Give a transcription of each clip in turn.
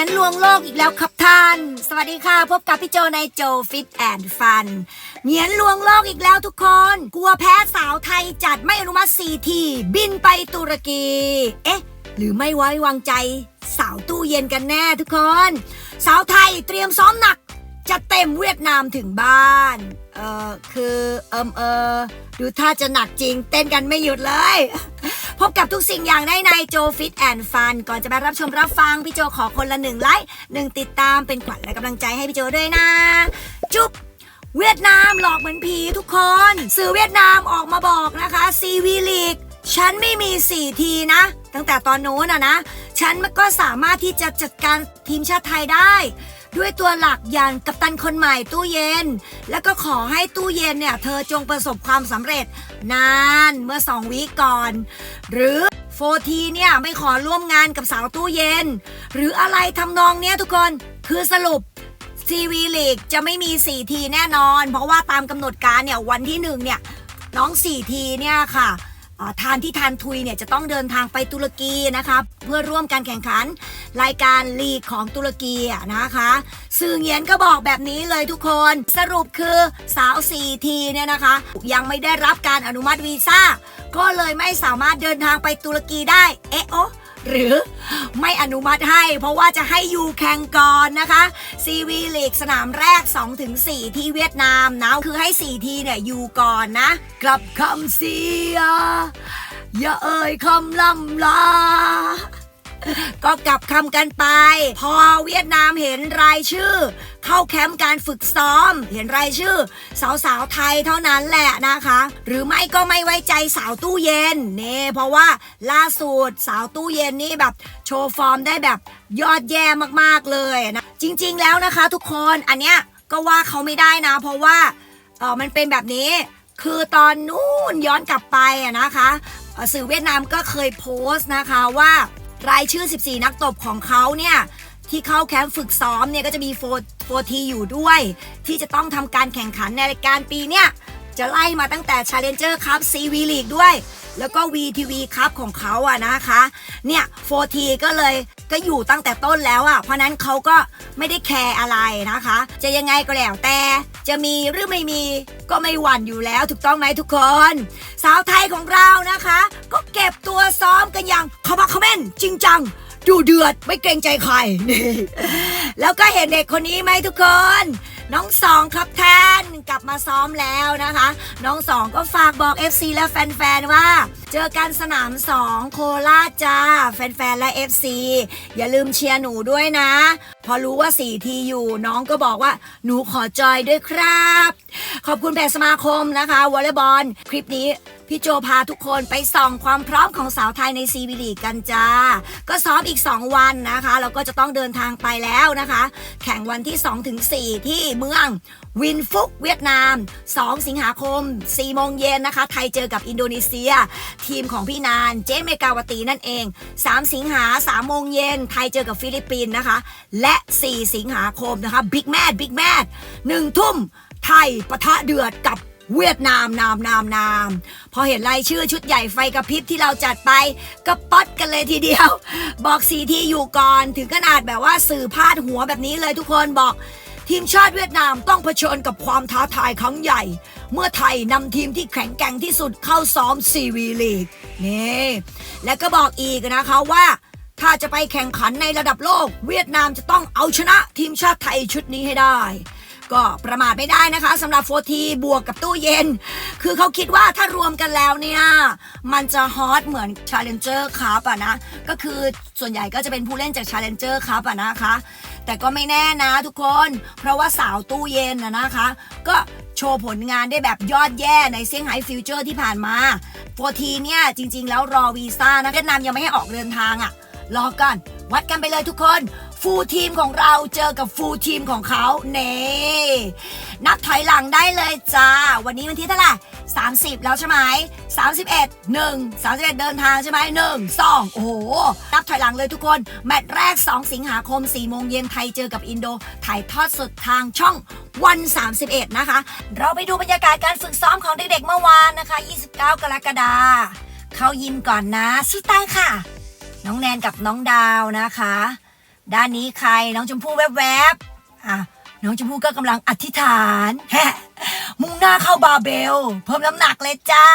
ยนลวงโลกอีกแล้วครับท่าน สวัสดีค่ะ พบกับพี่โจในโจฟิตแอนด์ฟันเหนียนลวงโลกอีกแล้วทุกคน กลัวแพ้สาวไทยจัดไม่อนุมัติสีทีบินไปตุรกี เอ๊ะ หรือไม่ไว้วางใจ สาวตู้เย็นกันแน่ทุกคน สาวไทยเตรียมซ้อมหนัก จะเต็มเวียดนามถึงบ้าน เออคือเอิมเออดูท่าจะหนักจริง เต้นกันไม่หยุดเลย พบกับทุกสิ่งอย่างได้ในโจฟิตแอนด์ฟัน ก่อนจะไปรับชมรับฟัง พี่โจขอคนละหนึ่งไลค์หนึ่งติดตามเป็นขวัญและกำลังใจให้พี่โจด้วยนะ จุ๊บเวียดนามหลอกเหมือนผีทุกคน สื่อเวียดนามออกมาบอกนะคะซีวีลีกฉันไม่มี4ทีนะ ตั้งแต่ตอนโน้นอะนะ ฉันก็สามารถที่จะจัดการทีมชาติไทยได้ ด้วยตัวหลักอย่างกัปตันคนใหม่ตู้เย็น แล้วก็ขอให้ตู้เย็นเนี่ย เธอจงประสบความสำเร็จนานเมื่อสองวีก่อน หรือโฟทีเนี่ยไม่ขอร่วมงานกับสาวตู้เย็น หรืออะไรทำนองเนี้ยทุกคนคือสรุปทีวีลีกจะไม่มี 4 ทีแน่นอน เพราะว่าตามกำหนดการเนี่ยวันที่1เนี่ยน้อง 4 ทีเนี่ยค่ะ ทานที่ทานทุยเนี่ยจะต้องเดินทางไปตุรกีนะคะเพื่อร่วมการแข่งขันรายการลีกของตุรกีนะคะ สื่อเงียนก็บอกแบบนี้เลยทุกคนสรุปคือสาว4ทีเนี่ยนะคะ ยังไม่ได้รับการอนุมัติวีซ่าก็เลยไม่สามารถเดินทางไปตุรกีได้ เอ๊ะโอะ หรือไม่อนุมัติให้ เพราะว่าจะให้ยูแข่งก่อนนะคะซีวีลีกสนามแรก 2-4 ที่เวียดนามนะคือให้ 4 ทีเนี่ยอยู่ก่อนนะ กลับคำเสีย อย่าเอ่ยคำล่ำลา ก็กลับคำกันไป พอเวียดนามเห็นรายชื่อ เข้าแคมป์การฝึกซ้อม เห็นรายชื่อ สาวๆไทยเท่านั้นแหละนะคะ หรือไม่ก็ไม่ไว้ใจสาวตู้เย็นเน่เพราะว่าล่าสุดสาวตู้เย็นนี่แบบ โชว์ฟอร์มได้แบบยอดแย่มากๆเลยนะจริงๆแล้วนะคะทุกคนอันเนี้ยก็ว่าเขาไม่ได้นะ เพราะว่าเออมันเป็นแบบนี้คือตอนนู้นย้อนกลับไปอะนะคะสื่อเวียดนามก็เคยโพสต์นะคะว่า รายชื่อ 14 นักตบของเขาเนี่ยที่เข้าแคมป์ฝึกซ้อมเนี่ยก็จะมีโฟโฟทีอยู่ด้วย ที่จะต้องทำการแข่งขันในรายการปีเนี่ยจะไล่มาตั้งแต่ Challenger Cup CV League ด้วย แล้วก็ VTV Cup ของเขาอะนะคะ เนี่ยโฟทีก็เลยก็อยู่ตั้งแต่ต้นแล้วอะเพราะนั้นเขาก็ไม่ได้แคร์อะไรนะคะ จะยังไงก็แล้วแต่ จะมีหรือไม่มีก็ไม่หวั่นอยู่แล้วถูกต้องไหมทุกคน สาวไทยของเรานะคะ ก็เก็บตัวซ้อมกันอย่างขมักขม้นจริงจังดูเดือดไม่เกรงใจใครนี่แล้วก็เห็นเด็กคนนี้ไหมทุกคน น้องสองครับแทนกลับมาซ้อมแล้วนะคะ น้องสองก็ฝากบอก FC และแฟนๆว่า เจอกันสนามสองโคราชจ้า แฟนๆและ FC อย่าลืมเชียร์หนูด้วยนะ พอรู้ว่าสี่ทีอยู่ น้องก็บอกว่าหนูขอจอยด้วยครับ ขอบคุณแพรสมาคมนะคะวอลเลย์บอลคลิปนี้ พี่โจพาทุกคนไปส่องความพร้อมของสาวไทยในซีวีลีกันจ้า ก็ซ้อมอีก 2 วันนะคะแล้วก็จะต้องเดินทางไปแล้วนะคะ แข่งวันที่ 2-4 ที่เมืองวินฟุกเวียดนาม 2 สิงหาคม 4 โมงเย็นนะคะ ไทยเจอกับอินโดนีเซีย ทีมของพี่นานเจนเมกาวตีนั่นเอง 3 สิงหา 3 โมงเย็น ไทยเจอกับฟิลิปปินส์นะคะ และ 4 สิงหาคมนะคะบิ๊กแมทบิ๊กแมทหนึ่งทุ่มไทยปะทะเดือดกับ เวียดนามนามนามนาม พอเห็นรายชื่อชุดใหญ่ไฟกระพริบที่เราจัดไป ก็ป๊อดกันเลยทีเดียว บอกสีที่อยู่ก่อน ถึงขนาดแบบว่าสื่อพาดหัวแบบนี้เลยทุกคนบอก ทีมชาติเวียดนามต้องเผชิญกับความท้าทายครั้งใหญ่ เมื่อไทยนำทีมที่แข็งแกร่งที่สุดเข้าซ้อมซีวีลีกนี่และก็บอกอีกนะคะว่าถ้าจะไปแข่งขันในระดับโลก เวียดนามจะต้องเอาชนะทีมชาติไทยชุดนี้ให้ได้ ก็ประมาทไม่ได้นะคะสำหรับโฟทีบวกกับตู้เย็น คือเขาคิดว่าถ้ารวมกันแล้วเนี่ยมันจะฮอตเหมือน Challenger Cup อะนะ ก็คือส่วนใหญ่ก็จะเป็นผู้เล่นจาก Challenger Cup อะนะคะ แต่ก็ไม่แน่นะทุกคน เพราะว่าสาวตู้เย็นนะนะคะ ก็โชว์ผลงานได้แบบยอดแย่ในเซี่ยงไฮ้ฟิวเจอร์ที่ผ่านมาโฟทีเนี่ยจริง ๆ แล้วรอวีซ่านะเวียดนามยังไม่ให้ออกเดินทางอะรอก่อนวัดกันไปเลยทุกคน ฟูลทีมของเราเจอกับฟูลทีมของเขาเน่นับถอยหลังได้เลยจ้า วันนี้วันที่เท่าไหร่30 แล้วใช่ไหม31 1 31 เดินทางใช่ไหม1 2 โอ้โห นับถอยหลังเลยทุกคน แมตช์แรก 2 สิงหาคม 4 โมงเย็นไทยเจอกับอินโด ถ่ายทอดสดทางช่องวัน 31 นะคะ เราไปดูบรรยากาศการฝึกซ้อมของเด็กๆเมื่อวานนะคะ 29 กรกฎาคมเข้ายิมก่อนนะสุดตายค่ะ น้องแนนกับน้องดาวนะคะ ด้านนี้ใครน้องชมพู่แวบๆอะน้องชมพู่ก็กำลังอธิษฐานแฮะมุ่งหน้าเข้าบาเบล เพิ่มน้ำหนักเลยจ้า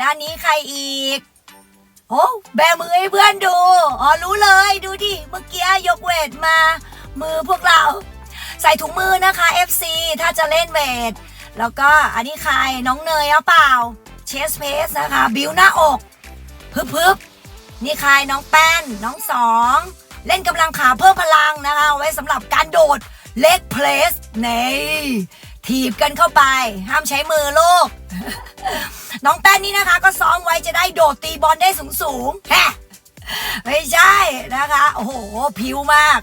ด้านนี้ใครอีก โอ้แบมือให้เพื่อนดู อ๋อรู้เลยดูดิเมื่อกี้ยกเวทมา มือพวกเรา ใส่ถุงมือนะคะ FC ถ้าจะเล่นเวท แล้วก็อันนี้ใครน้องเนยเอาเปล่า เชสเพสนะคะ บิวหน้าอก พึบพึบนี่ใครน้องแป้นน้องสอง เล่นกำลังขาเพิ่มพลังนะคะ ไว้สำหรับการโดดเล็กเพลสนี่ถีบกันเข้าไป ห้ามใช้มือลูก น้องแป้นนี่นะคะ ก็ซ้อมไว้จะได้โดดตีบอลได้สูงสูงๆแฮะไม่ใช่นะคะ โอ้โห ผิวมาก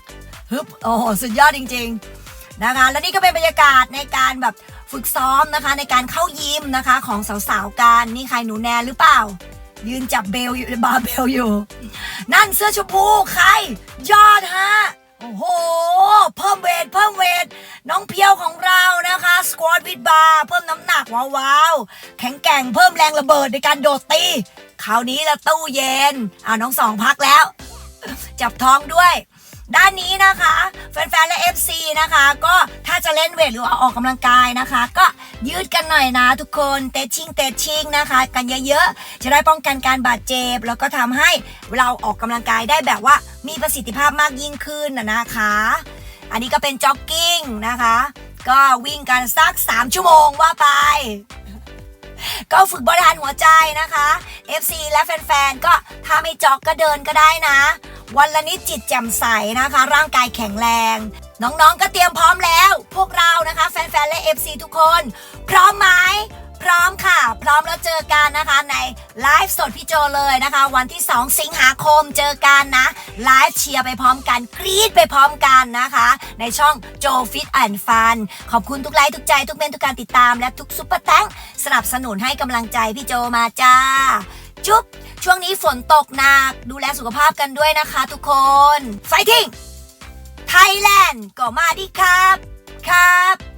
ฮึบโอ้โห สุดยอดจริง ๆนะคะ และนี่ก็เป็นบรรยากาศในการแบบฝึกซ้อมนะคะ ในการเข้ายิมนะคะ ของสาวๆกันนี่ใครหนูแนนหรือเปล่า ยืนจับเบลอยู่บาเบลอยู่ นั่นเสื้อชมพูใคร ยอดฮะ โอ้โห เพิ่มเวท เพิ่มเวท น้องเพียวของเรานะคะสควอตวิดบาร์เพิ่มน้ำหนักว้าวๆแข็งแกร่งเพิ่มแรงระเบิดในการโดดตีคราวนี้ละตู้เย็นอ่าน้องสองพักแล้ว จับท้องด้วยด้านนี้นะคะ แฟนๆ และ FC นะคะ ก็ถ้าจะเล่นเวทหรือออกกำลังกายนะคะ ก็ ยืดกันหน่อยนะทุกคนเตชิ่งเตชิ่งนะคะ กันเยอะๆ จะได้ป้องกันการบาดเจ็บ แล้วก็ทำให้เราออกกำลังกายได้แบบว่ามีประสิทธิภาพมากยิ่งขึ้นนะคะ อันนี้ก็เป็นจ็อกกิ้งนะคะ ก็วิ่งกันสัก 3 ชั่วโมงว่าไปก็ฝึกบริหารหัวใจนะคะ FC และแฟนๆ ก็ถ้าไม่จ็อกก็เดินก็ได้นะ วันละนิดจิตแจ่มใสนะคะ ร่างกายแข็งแรง น้องๆ ก็เตรียมพร้อมแล้ว พวกเรานะคะ แฟนๆ และ FC ทุกคน พร้อมไหมพร้อมค่ะ พร้อมแล้วเจอกันนะคะในไลฟ์สดพี่โจเลยนะคะ วันที่ 2 สิงหาคมเจอกันนะไลฟ์เชียร์ไปพร้อมกันกรี๊ดไปพร้อมกันนะคะ ในช่องโจฟิตแอนด์ฟันขอบคุณทุกไลค์ทุกใจทุกเมนทุกการติดตามและทุกซุปเปอร์แตงสนับสนุนให้กำลังใจพี่โจมาจ้า จุ๊บช่วงนี้ฝนตกหนักดูแลสุขภาพกันด้วยนะคะทุกคนไฟทิ้ง ไทยแลนด์ก็มาดิครับ ครับ